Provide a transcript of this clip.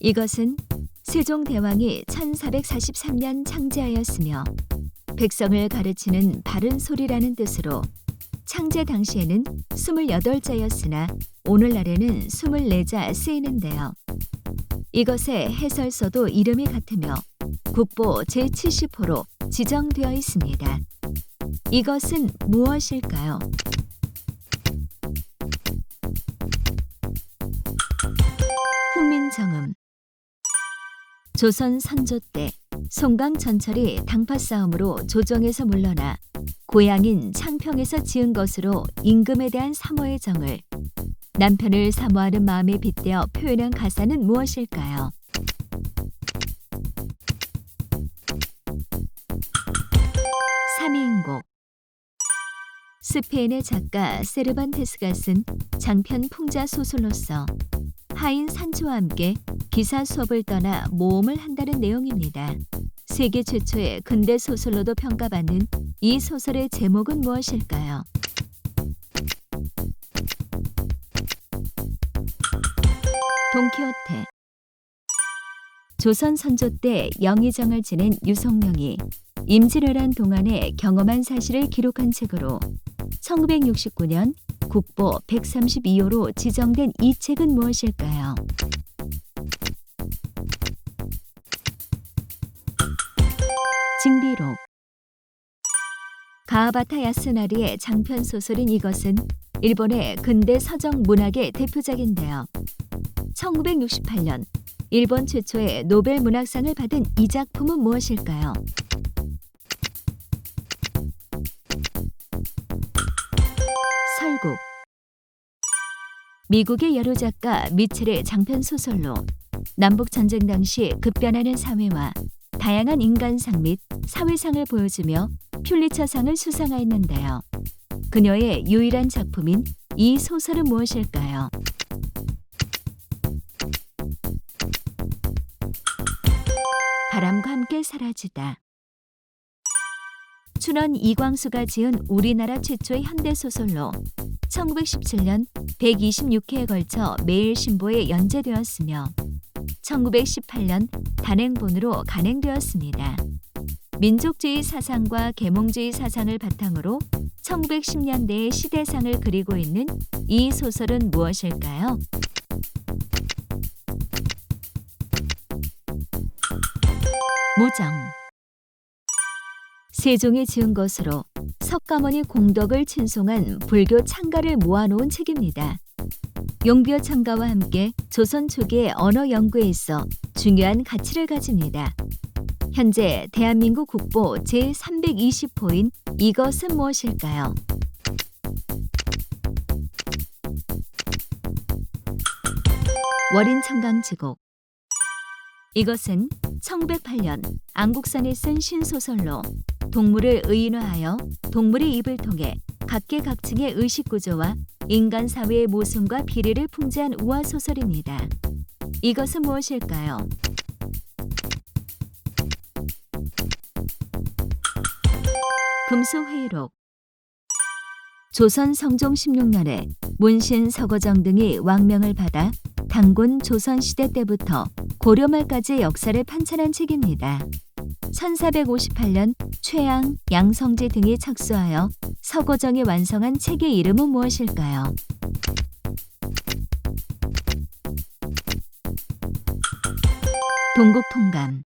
이것은 세종대왕이 1443년 창제하였으며 백성을 가르치는 바른 소리라는 뜻으로 창제 당시에는 28자였으나 오늘날에는 24자 쓰이는데요. 이것의 해설서도 이름이 같으며 국보 제70호로 지정되어 있습니다. 이것은 무엇일까요? 훈민정음 조선 선조 때 송강 전철이 당파 싸움으로 조정에서 물러나 고향인 창평에서 지은 것으로 임금에 대한 사모의 정을 남편을 사모하는 마음에 빗대어 표현한 가사는 무엇일까요? 삼인곡 스페인의 작가 세르반테스가 쓴 장편 풍자 소설로서 하인 산초와 함께 기사 수업을 떠나 모험을 한다는 내용입니다. 세계 최초의 근대 소설로도 평가받는 이 소설의 제목은 무엇일까요? 돈키호테 조선 선조 때 영의정을 지낸 유성룡이 임진왜란 동안의 경험한 사실을 기록한 책으로 1969년 국보 132호로 지정된 이 책은 무엇일까요? 징비록 가하바타 야스나리의 장편 소설인 이것은 일본의 근대 서정 문학의 대표작인데요. 1968년 일본 최초의 노벨 문학상을 받은 이 작품은 무엇일까요? 설국 미국의 여러 작가 미첼의 장편 소설로 남북 전쟁 당시 급변하는 사회와 다양한 인간상 및 사회상을 보여주며 퓰리처상을 수상하였는데요. 그녀의 유일한 작품인 이 소설은 무엇일까요? 바람과 함께 사라지다. 춘원 이광수가 지은 우리나라 최초의 현대 소설로 1917년 126회에 걸쳐 매일신보에 연재되었으며 1918년 단행본으로 간행되었습니다. 민족주의 사상과 계몽주의 사상을 바탕으로 1910년대의 시대상을 그리고 있는 이 소설은 무엇일까요? 무정 세종이 지은 것으로 석가모니 공덕을 칭송한 불교 창가를 모아놓은 책입니다. 용비어 창가와 함께 조선 초기의 언어 연구에 있어 중요한 가치를 가집니다. 현재 대한민국 국보 제320호인 이것은 무엇일까요? 월인 청강지곡 이것은 1908년 안국선이 쓴 신소설로 동물을 의인화하여 동물의 입을 통해 각계각층의 의식 구조와 인간 사회의 모순과 비례를 풍자한 우화 소설입니다. 이것은 무엇일까요? 금수회의록 조선 성종 16년에 문신 서거정 등이 왕명을 받아 단군 조선 시대 때부터 고려 말까지의 역사를 판찬한 책입니다. 1458년 최양, 양성지 등이 착수하여 서고정이 완성한 책의 이름은 무엇일까요? 동국통감